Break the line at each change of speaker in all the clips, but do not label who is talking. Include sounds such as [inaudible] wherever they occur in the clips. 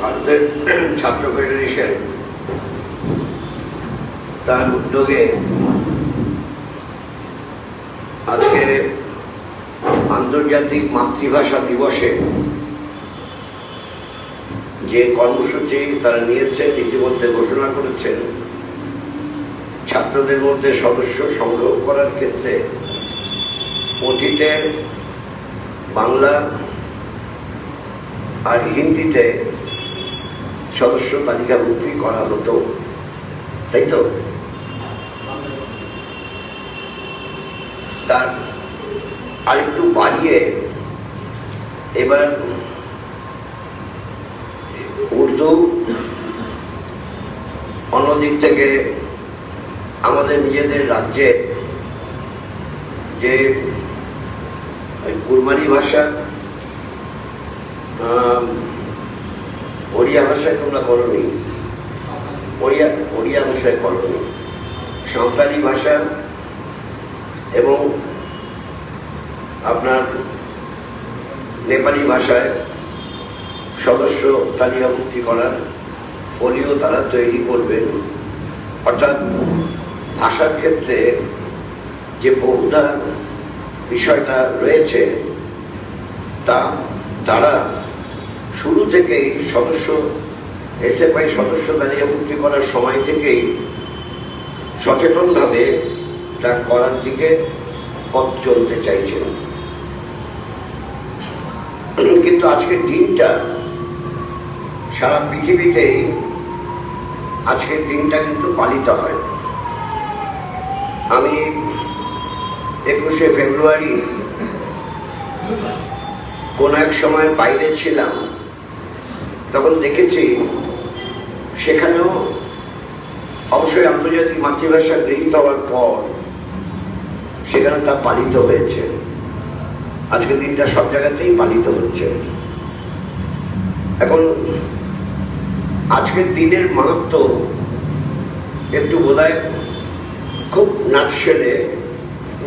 ভারতের ছাত্র ফেডারেশন তার উদ্যোগে আজকে আন্তর্জাতিক মাতৃভাষা দিবসে যে কর্মসূচি তারা নিয়েছেন, ইতিমধ্যে ঘোষণা করেছেন, ছাত্রদের মধ্যে সদস্য সংগ্রহ করার ক্ষেত্রে অতীতে বাংলা আর হিন্দিতে সদস্য তালিকাভুক্তি করা হতো। তাই তো? তার আরেকটু বাড়িয়ে এবার উর্দু অন্যদিক থেকে আমাদের নিজেদের রাজ্যে যে কুরবানি ভাষা ওড়িয়া ভাষায় তোমরা করনি ওড়িয়া ওড়িয়া ভাষায় করনি সাঁওতালি ভাষা এবং আপনার নেপালি ভাষায় সদস্য তালিকাভুক্তি করার ফলিও তারা তৈরি করবেন। অর্থাৎ ভাষার ক্ষেত্রে যে বহুধা বিষয়টা রয়েছে, তা তারা শুরু থেকেই সদস্য, এসএফআই সদস্য তালিকাভুক্তি করার সময় থেকেই সচেতনভাবে তা করার দিকে পথ চলতে চাইছেন কিন্তু আজকের দিনটা সারা পৃথিবীতেই আজকের দিনটা কিন্তু পালিত হয়। আমি একুশে ফেব্রুয়ারি কোন এক সময় বাইরে ছিলাম। তখন দেখেছি সেখানেও অবশ্যই আন্তর্জাতিক মাতৃভাষা গৃহীত হওয়ার পর সেখানে তা পালিত হয়েছে। আজকের দিনটা সব জায়গাতেই পালিত হচ্ছে। এখন আজকের দিনের মাহাত্ম একটু বোধহয় খুব নাটশেলে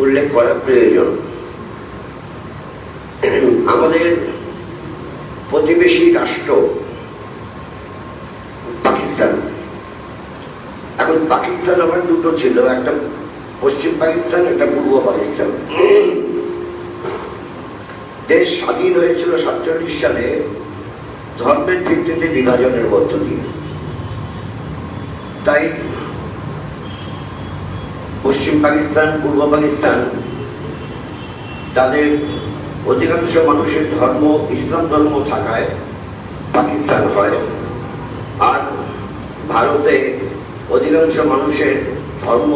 উল্লেখ করা প্রয়োজন। আমাদের প্রতিবেশী রাষ্ট্র পাকিস্তান। এখন পাকিস্তান আবার দুটো ছিল, একটা পশ্চিম পাকিস্তান, একটা পূর্ব পাকিস্তান। দেশ স্বাধীন হয়েছিল সাতচল্লিশ সালে ধর্মের ভিত্তিতে বিভাজনের মধ্য দিয়ে। তাই পশ্চিম পাকিস্তান, পূর্ব পাকিস্তান তাদের অধিকাংশ মানুষের ধর্ম, ইসলাম ধর্ম থাকায় পাকিস্তান হয়। আর ভারতে অধিকাংশ মানুষের ধর্ম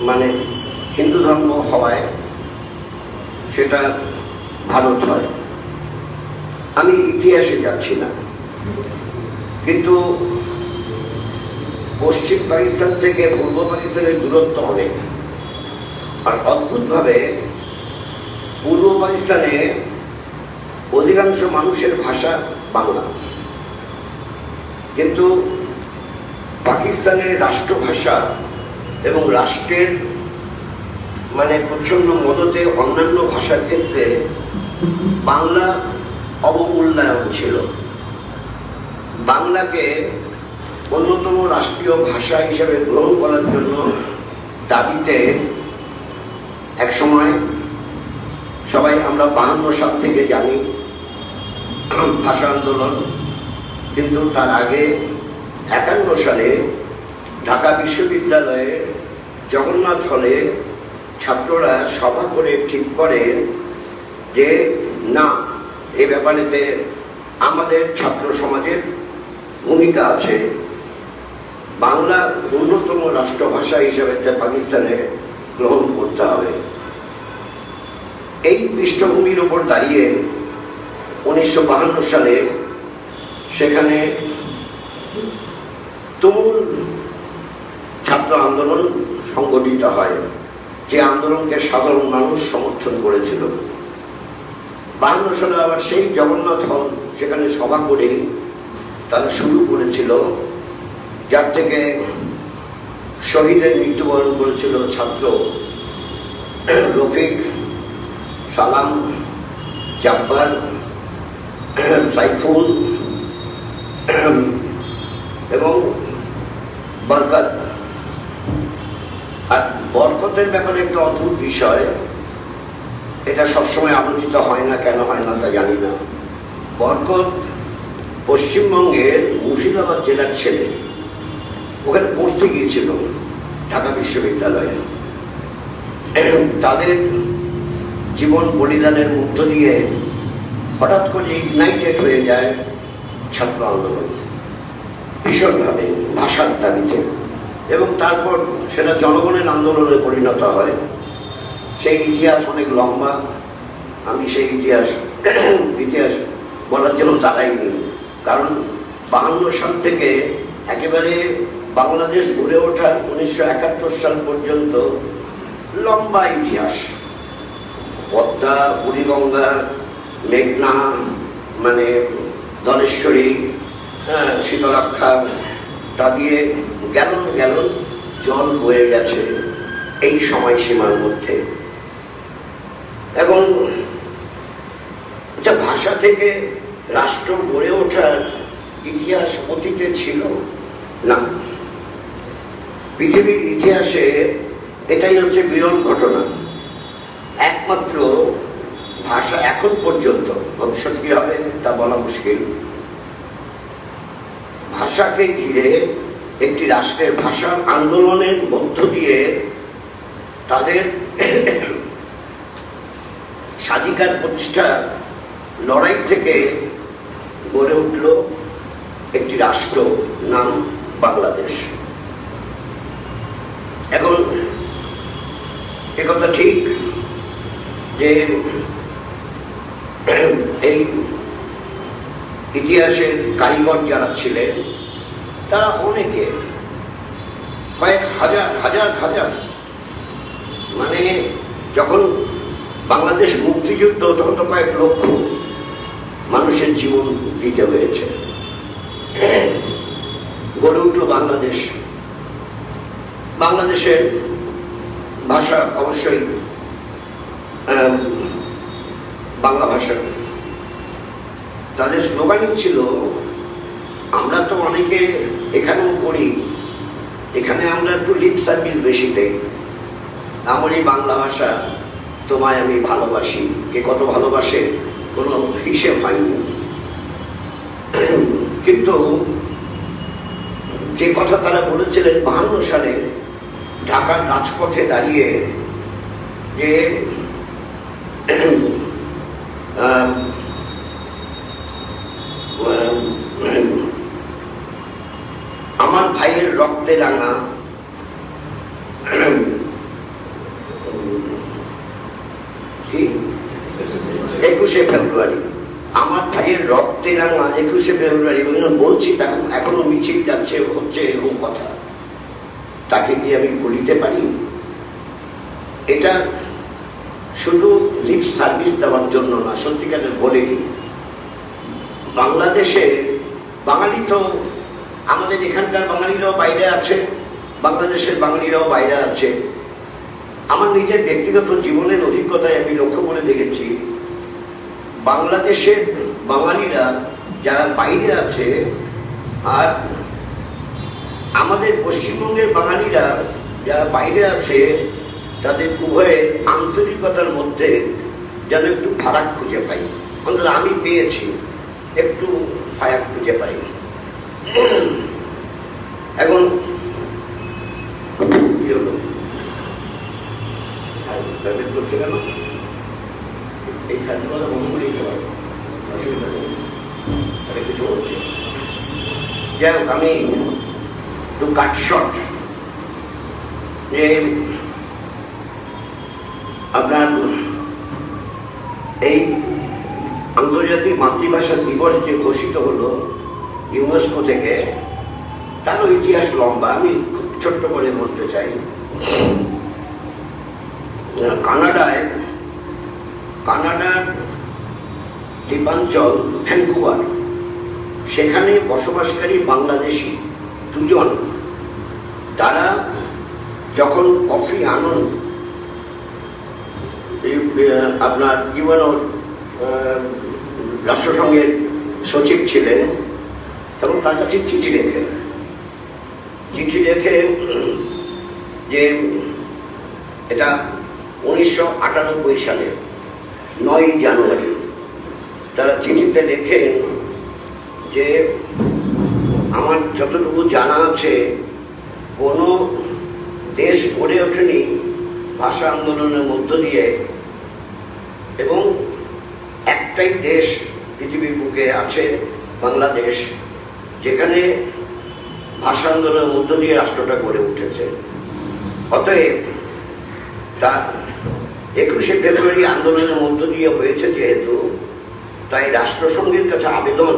মানে হিন্দু ধর্ম হওয়ায় সেটা ভারত হয়। আমি ইতিহাসে যাচ্ছি না। কিন্তু পশ্চিম পাকিস্তান থেকে পূর্ব পাকিস্তানের দূরত্ব অনেক। আর অদ্ভুতভাবে পূর্ব পাকিস্তানে অধিকাংশ মানুষের ভাষা বাংলা। কিন্তু পাকিস্তানের রাষ্ট্রভাষা এবং রাষ্ট্রের মানে প্রচ্ছন্ন মদতে অন্যান্য ভাষার ক্ষেত্রে বাংলা অবমূল্যায়ন ছিল। বাংলাকে অন্যতম রাষ্ট্রীয় ভাষা হিসেবে গ্রহণ করার জন্য দাবিতে একসময় সবাই আমরা বাহান্ন সাল থেকে জানি ভাষা আন্দোলন। কিন্তু তার আগে একান্ন সালে ঢাকা বিশ্ববিদ্যালয়ে জগন্নাথ হলে ছাত্ররা সভা করে ঠিক করে যে, না, এ ব্যাপারেতে আমাদের ছাত্র সমাজের ভূমিকা আছে। বাংলা অন্যতম রাষ্ট্রভাষা হিসেবে পাকিস্তানে গ্রহণ করতে হবে। এই পৃষ্ঠভূমির উপর দাঁড়িয়ে উনিশশো সালে সেখানে তুমুল ছাত্র আন্দোলন সংগঠিত হয়, যে আন্দোলনকে সাধারণ মানুষ সমর্থন করেছিল। বাহান্ন সালে আবার সেই জগন্নাথ হল, সেখানে সভা করে তারা শুরু করেছিল। যার থেকে শহীদের মৃত্যুবরণ করেছিল ছাত্র রফিক সালাম জাব্বার, সাইফুল [clears throat] এবং বরকত। আর বরকতের ব্যাপারে একটা অদ্ভুত বিষয়, এটা সবসময় আলোচিত হয় না, কেন হয় না তা জানি না। বরকত পশ্চিমবঙ্গের মুর্শিদাবাদ জেলার ছেলে। ওখানে পড়তে গিয়েছিল ঢাকা বিশ্ববিদ্যালয়ে। তাদের জীবন বলিদানের মধ্য দিয়ে হঠাৎ করে ইগনাইটেড হয়ে যায়। ছাত্র আন্দোলন। ভীষণভাবে ভাষার দাবিতে এবং তারপর সেটা জনগণের আন্দোলনে পরিণত হয়। সেই ইতিহাস অনেক লম্বা। আমি সেই ইতিহাস ইতিহাস বলার জন্য দাঁড়াইনি কারণ বাহান্ন সাল থেকে একেবারে বাংলাদেশ গড়ে ওঠার উনিশশো একাত্তর সাল পর্যন্ত লম্বা ইতিহাস। পদ্মা, বুড়িগঙ্গা, মেঘনা মানে দলেশ্বরী হ্যাঁ। শীতলক্ষা তা দিয়ে গ্যালন গ্যালন জল বয়ে গেছে এই সময়সীমার মধ্যে। এবং ভাষা থেকে রাষ্ট্র গড়ে ওঠার ইতিহাস অতীতে ছিল না। পৃথিবীর ইতিহাসে এটাই হচ্ছে বিরল ঘটনা। একমাত্র ভাষা এখন পর্যন্ত ভবিষ্যৎ কি হবে তা বলা মুশকিল। ভাষাকে ঘিরে একটি রাষ্ট্রের ভাষার আন্দোলনের মধ্য দিয়ে তাদের স্বাধিকার প্রতিষ্ঠা লড়াই থেকে গড়ে উঠল একটি রাষ্ট্র নাম বাংলাদেশ। এখন একথা ঠিক যে এই ইতিহাসের কারিগর যারা ছিলেন, তারা অনেকে কয়েক হাজার হাজার হাজার মানে যখন বাংলাদেশ মুক্তিযুদ্ধ তখন তো কয়েক লক্ষ মানুষের জীবন দিতে হয়েছে। গড়ে উঠল বাংলাদেশ। বাংলাদেশের ভাষা অবশ্যই বাংলা ভাষা তাদের স্লোগানই ছিল, আমরা তো অনেকে এখানেও করি, এখানে আমরা একটু লিপ সার্ভিস বেশি দেই। আমার এই বাংলা ভাষা, তোমায় আমি ভালোবাসি। কে কত ভালোবাসে, কোনো হিসেব হয়নি। কিন্তু যে কথা তারা বলেছিলেন বাহান্ন সালে, ঢাকার রাজপথে দাঁড়িয়ে যে আহ, আমার ভাইয়ের রক্তে রাঙা? একুশে ফেব্রুয়ারি। আমার ভাইয়ের রক্তে রাঙা একুশে ফেব্রুয়ারি বলছি তখন এখনও মিছিল যাচ্ছে হচ্ছে এরকম কথা। তাকে কি আমি বলিতে পারি? এটা শুধু লিপ সার্ভিস দেওয়ার জন্য না সত্যিকারের বলেনি বাংলাদেশে বাঙালি তো আমাদের এখানকার বাঙালিরাও বাইরে আছে, বাংলাদেশের বাঙালিরাও বাইরে আছে। আমার নিজের ব্যক্তিগত জীবনের অভিজ্ঞতায় আমি লক্ষ্য করে দেখেছি, বাংলাদেশের বাঙালিরা যারা বাইরে আছে, আর আমাদের পশ্চিমবঙ্গের বাঙালিরা যারা বাইরে আছে তাদের উভয়ের আন্তরিকতার মধ্যে যেন একটু ফারাক খুঁজে পাই। অন্তত আমি পেয়েছি, একটু ফারাক খুঁজে পাই এখন এই অসুবিধা নেই। কিছু যাই হোক, আমি একটু কাট শর্ট যে আপনার এই আন্তর্জাতিক মাতৃভাষা দিবস যে ঘোষিত হলো ইউনেস্কো থেকে তারও ইতিহাস লম্বা আমি খুব ছোট্ট করে বলতে চাই। কানাডায় কানাডার দ্বীপাঞ্চল ভ্যাঙ্কুভার সেখানে বসবাসকারী বাংলাদেশি দুজন তারা যখন কফি আনন এই, আহ, আপনার আহ, রাষ্ট্রসংঘের সচিব ছিলেন এবং তার কাছে চিঠি লেখেন। চিঠি লেখে যে এটা উনিশশো আটানব্বই সালে নয় জানুয়ারি, তারা চিঠিতে লেখেন যে আমার যতটুকু জানা আছে, কোনো দেশ গড়ে ওঠেনি ভাষা আন্দোলনের মধ্য দিয়ে এবং একটাই দেশ পৃথিবীর বুকে আছে বাংলাদেশ, যেখানে ভাষা আন্দোলনের মধ্য দিয়ে রাষ্ট্রটা গড়ে উঠেছে। অতএব তা একুশে ফেব্রুয়ারি আন্দোলনের মধ্য দিয়ে হয়েছে যেহেতু, তাই রাষ্ট্রসংঘের কাছে আবেদন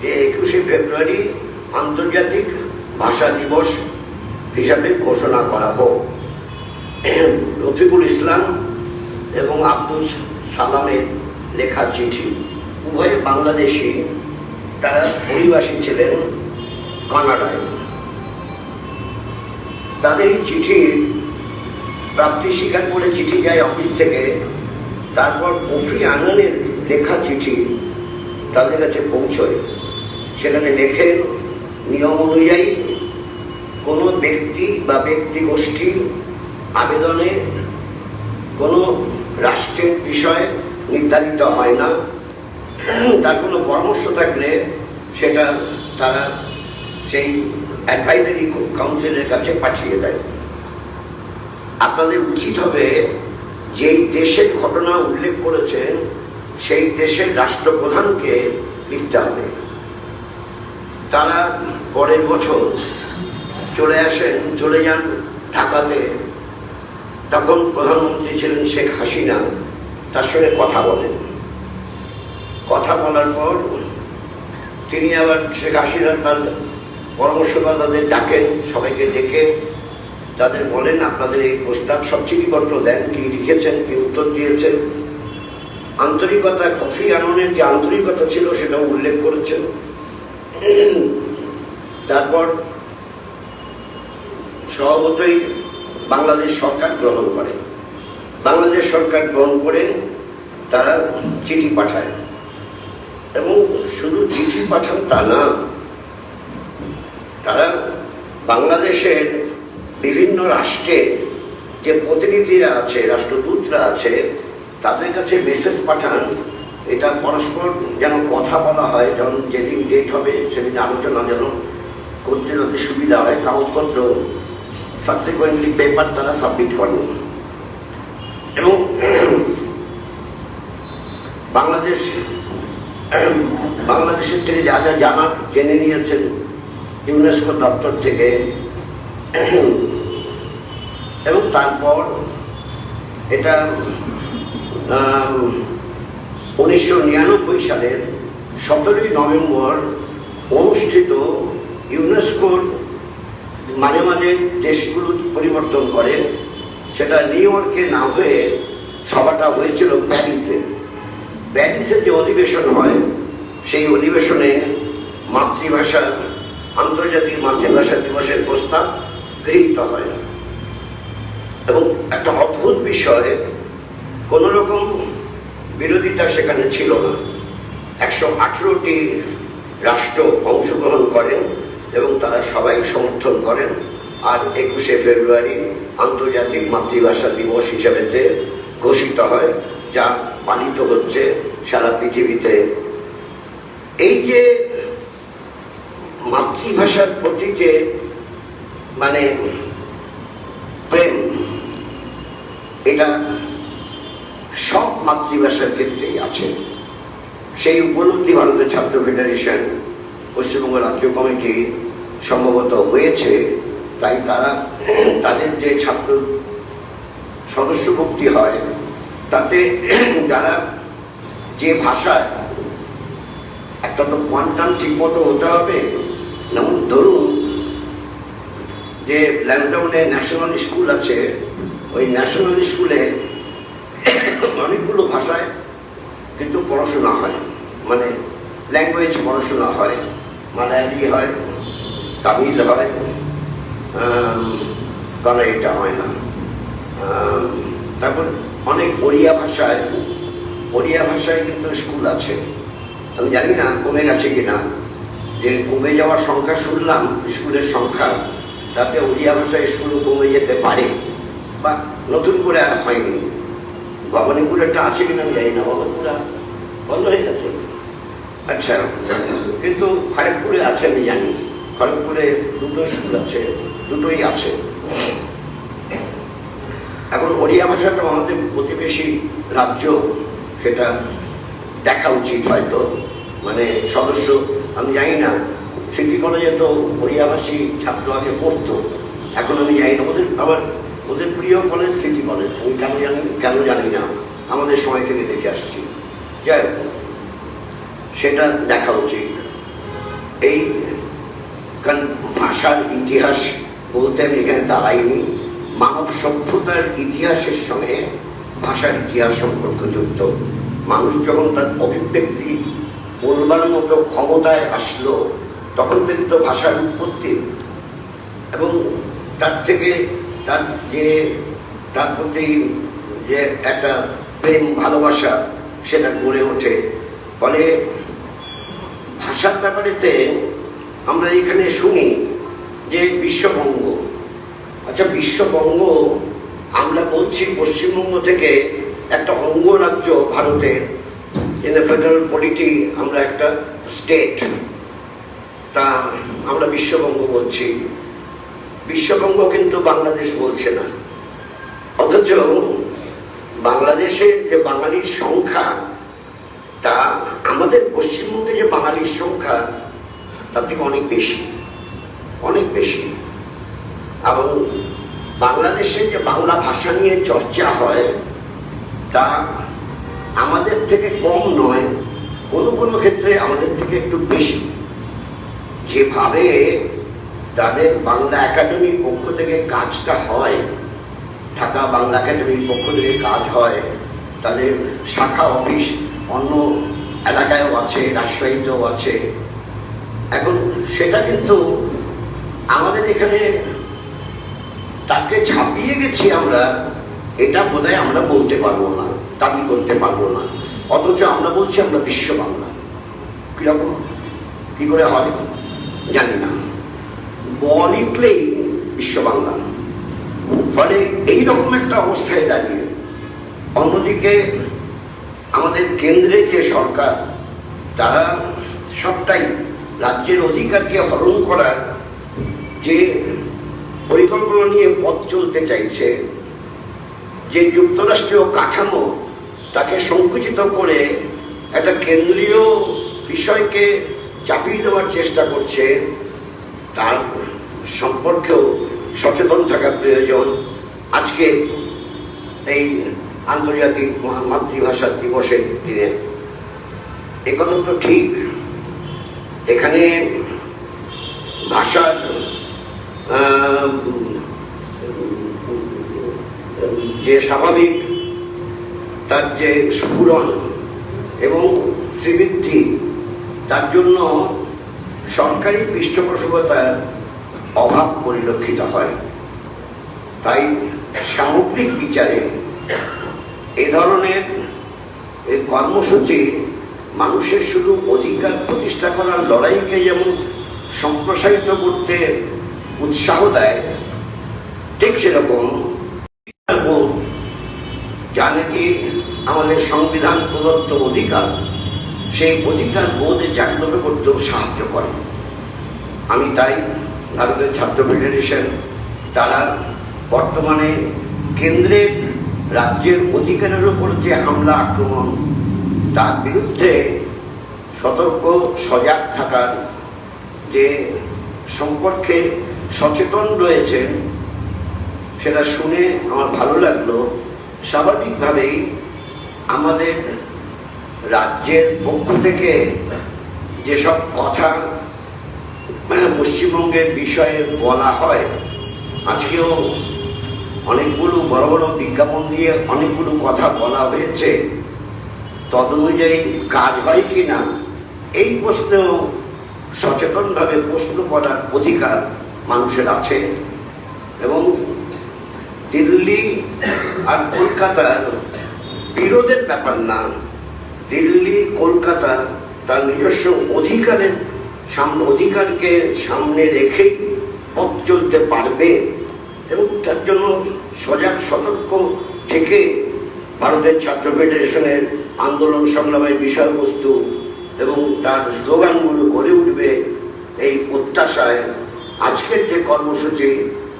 যে একুশে ফেব্রুয়ারি আন্তর্জাতিক ভাষা দিবস হিসাবে ঘোষণা করা হোক। রফিকুল ইসলাম এবং আব্দুল সালামের লেখা চিঠি উভয় বাংলাদেশি, তারা অধিবাসী ছিলেন কানাডায়। তাদের এই চিঠির প্রাপ্তি স্বীকার করে চিঠি যায় অফিস থেকে। তারপর কফি আননের লেখা চিঠি তাদের কাছে পৌঁছয়। সেখানে লেখেন, নিয়ম অনুযায়ী কোনো ব্যক্তি বা ব্যক্তি গোষ্ঠী আবেদনে কোনো রাষ্ট্রের বিষয় নির্ধারিত হয় না। তার কোনো পরামর্শ থাকলে সেটা তারা সেই অ্যাডভাইজারি কাউন্সিলের কাছে পাঠিয়ে দেয়। আপনাদের উচিত হবে যেই দেশের ঘটনা উল্লেখ করেছেন, সেই দেশের রাষ্ট্রপ্রধানকে লিখতে হবে। তারা পরের বছর চলে আসেন, চলে যান ঢাকাতে। তখন প্রধানমন্ত্রী ছিলেন শেখ হাসিনা। তার সঙ্গে কথা বলেন। কথা বলার পর তিনি আবার শেখ হাসিনা তার পরামর্শদাতাদের ডাকেন সবাইকে ডেকে, তাদের বলেন, আপনাদের এই প্রস্তাব সব চিঠিপত্র দেন, কি লিখেছেন, কি উত্তর দিয়েছেন? আন্তরিকতা, কফি আননের যে আন্তরিকতা ছিল, সেটাও উল্লেখ করেছেন। তারপর স্বভাবতই বাংলাদেশ সরকার গ্রহণ করে। বাংলাদেশ সরকার গ্রহণ করে তারা চিঠি পাঠায়। এবং শুধু চিঠি পাঠান তা না, তারা বাংলাদেশের বিভিন্ন রাষ্ট্রে যে প্রতিনিধিরা আছে, রাষ্ট্রদূতরা আছে, তাদের কাছে মেসেজ পাঠান। এটা পরস্পর যেন কথা বলা হয়, যেমন যেদিন ডেট হবে, সেদিন আলোচনা যেন করতে যাতে সুবিধা হয়, কাগজপত্র সাবসিকুয়েন্টলি পেপার তারা সাবমিট করেন। এবং বাংলাদেশ বাংলাদেশের থেকে যা যা জানা জেনে নিয়েছেন ইউনেস্কো দপ্তর থেকে, এবং তারপর এটা উনিশশো নিরানব্বই সালের সতেরোই নভেম্বর অনুষ্ঠিত ইউনেস্কোর মাঝে মাঝে দেশগুলো পরিবর্তন করে, সেটা নিউ ইয়র্কে না হয়ে সভাটা হয়েছিল প্যারিসে। প্যারিসে যে অধিবেশন হয়, সেই অধিবেশনে মাতৃভাষা আন্তর্জাতিক মাতৃভাষা দিবসের প্রস্তাব গৃহীত হয়। এবং একটা অদ্ভুত বিষয়, কোনো রকম বিরোধিতা সেখানে ছিল না। একশো আঠেরোটি রাষ্ট্র অংশগ্রহণ করেন এবং তারা সবাই সমর্থন করেন। আর একুশে ফেব্রুয়ারি আন্তর্জাতিক মাতৃভাষা দিবস হিসেবেতে ঘোষিত হয়, যা পালিত হচ্ছে সারা পৃথিবীতে। এই যে মাতৃভাষার প্রতি যে মানে প্রেম, এটা সব মাতৃভাষার ক্ষেত্রেই আছে। সেই উপলব্ধি ভারতের ছাত্র ফেডারেশন পশ্চিমবঙ্গ রাজ্য কমিটি সম্ভবত হয়েছে, তাই তারা, তাদের যে ছাত্র সদস্য ভক্তি হয় তাতে যারা যে ভাষায় একটা তো কোয়ান্টাম ঠিক মতো হতে হবে। যেমন ধরুন যে ল্যান্ডাউনে ন্যাশনাল স্কুল আছে, ওই ন্যাশনাল স্কুলে অনেকগুলো ভাষায় কিন্তু পড়াশোনা হয়। মানে ল্যাঙ্গুয়েজ পড়াশোনা হয়, মালায়ালি হয়, তামিল হয় কারণ এটা হয় না। তারপর অনেক ওড়িয়া ভাষায় ওড়িয়া ভাষায় কিন্তু স্কুল আছে। আমি জানি না কমে গেছে কিনা। যে কমে যাওয়ার সংখ্যা শুনলাম, স্কুলের সংখ্যা, তাতে ওড়িয়া ভাষা স্কুলও কমে যেতে পারে বা নতুন করে আর হয়নি। ভবানীপুরেরটা আছে কিনা আমি জানি না, ভবানীপুরা বন্ধ হয়ে গেছে। আচ্ছা কিন্তু খড়গপুরে আছে আমি জানি। খড়গপুরে দুটো স্কুল আছে, দুটোই আছে। এখন ওড়িয়া ভাষাটা আমাদের প্রতিবেশী রাজ্য, সেটা দেখা উচিত হয়তো। মানে সদস্য, আমি জানি না, সিটি কলেজে তো ওড়িয়াভাষী ছাত্র আছে, পড়তো। এখন আমি জানি না, ওদের আবার ওদের প্রিয় কলেজ সিটি কলেজ। আমি কেন জানি কেন জানি না, আমাদের সময় থেকে দেখে আসছি। যাই সেটা দেখা উচিত। এই কারণ ভাষার ইতিহাস বলতে আমি এখানে দাঁড়াইনি। মানব সভ্যতার ইতিহাসের সঙ্গে ভাষার ইতিহাস সম্পর্কযুক্ত মানুষ যখন তার অভিব্যক্তি বলবার মতো ক্ষমতায় আসলো, তখন থেকে তো ভাষার উৎপত্তি। এবং তার থেকে তার যে, তার প্রতি যে একটা প্রেম, ভালোবাসা, সেটা গড়ে ওঠে। ফলে ভাষার ব্যাপারেতে আমরা এখানে শুনি যে বিশ্ববঙ্গ আচ্ছা বিশ্ববঙ্গ, আমরা বলছি পশ্চিমবঙ্গ থেকে একটা অঙ্গরাজ্য ভারতের ইন দ্য ফেডারেল পলিটি আমরা একটা স্টেট তা আমরা বিশ্ববঙ্গ বলছি। বিশ্ববঙ্গ কিন্তু বাংলাদেশ বলছে না। অথচ বাংলাদেশের যে বাঙালির সংখ্যা, তা আমাদের পশ্চিমবঙ্গে যে বাঙালির সংখ্যা, তার থেকে অনেক বেশি। অনেক বেশি। এবং বাংলাদেশে যে বাংলা ভাষা নিয়ে চর্চা হয়, তা আমাদের থেকে কম নয়। কোনো কোনো ক্ষেত্রে আমাদের থেকে একটু বেশি। যেভাবে তাদের বাংলা একাডেমির পক্ষ থেকে কাজটা হয়, ঢাকা বাংলা একাডেমির পক্ষ থেকে কাজ হয়, তাদের শাখা অফিস অন্য এলাকায়ও আছে, রাজশাহীতেও আছে। এখন সেটা কিন্তু আমাদের এখানে তাকে ছাপিয়ে গেছি আমরা, এটা বোধহয় আমরা বলতে পারব না, দাবি করতে পারব না। অথচ আমরা বলছি আমরা বিশ্ব বাংলা। কীরকম? কি করে হয়? জানি না। ব লিখলেই বিশ্ব বাংলা। ফলে এইরকম একটা অবস্থায় দাঁড়িয়ে, অন্যদিকে আমাদের কেন্দ্রে যে সরকার, তারা সবটাই রাজ্যের অধিকারকে হরণ করার যে পরিকল্পনা নিয়ে পথ চলতে চাইছে। যে যুক্তরাষ্ট্রীয় কাঠামো তাকে সংকুচিত করে একটা কেন্দ্রীয় বিষয়কে চাপিয়ে দেওয়ার চেষ্টা করছে, তার সম্পর্কেও সচেতন থাকা প্রয়োজন। আজকে এই আন্তর্জাতিক মাতৃভাষা দিবসের দিনে। এ কথা তো ঠিক। এখানে ভাষার যে স্বাভাবিক, তার যে স্ফুরণ এবং শ্রীবৃদ্ধি তার জন্য সরকারি পৃষ্ঠপোষকতার অভাব পরিলক্ষিত হয়। তাই সামগ্রিক বিচারে এ ধরনের কর্মসূচি মানুষের শুধু অধিকার প্রতিষ্ঠা করার লড়াইকে যেমন সম্প্রসারিত করতে উৎসাহ দেয়। ঠিক সেরকম যা নাকি আমাদের সংবিধান প্রদত্ত অধিকার? সেই অধিকার বোধে জাগ্রত করতেও সাহায্য করে। আমি তাই ভারতের ছাত্র ফেডারেশন, তারা বর্তমানে কেন্দ্রের রাজ্যের অধিকারের উপর যে হামলা, আক্রমণ, তার বিরুদ্ধে সতর্ক, সজাগ থাকার যে সম্পর্কে সচেতন রয়েছেন, সেটা শুনে আমার ভালো লাগল। স্বাভাবিকভাবেই আমাদের রাজ্যের পক্ষ থেকে যেসব কথা পশ্চিমবঙ্গের বিষয়ে বলা হয়, আজকেও অনেকগুলো বড় বড় বিজ্ঞাপন দিয়ে অনেকগুলো কথা বলা হয়েছে। তদনুযায়ী কাজ হয় কি না এই প্রশ্নেও সচেতনভাবে প্রশ্ন করার অধিকার মানুষের আছে। এবং দিল্লি আর কলকাতার বিরোধের ব্যাপার না। দিল্লি, কলকাতা তার নিজস্ব অধিকারের সামনে অধিকারকে সামনে রেখেই পথ চলতে পারবে এবং তার জন্য সজাগ, সতর্ক থেকে ভারতের ছাত্র ফেডারেশনের আন্দোলন সংগ্রামের বিষয়বস্তু এবং তার স্লোগানগুলো গড়ে উঠবে এই প্রত্যাশায় আজকের যে কর্মসূচি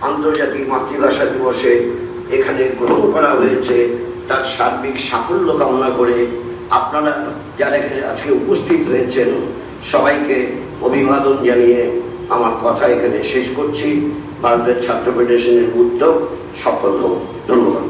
আন্তর্জাতিক মাতৃভাষা দিবসে এখানে গ্রহণ করা হয়েছে, তার সার্বিক সাফল্য কামনা করে আপনারা যারা এখানে আজকে উপস্থিত হয়েছেন, সবাইকে অভিবাদন জানিয়ে আমার কথা এখানে শেষ করছি। ভারতের ছাত্র ফেডারেশনের উদ্যোগ সফল হোক। ধন্যবাদ।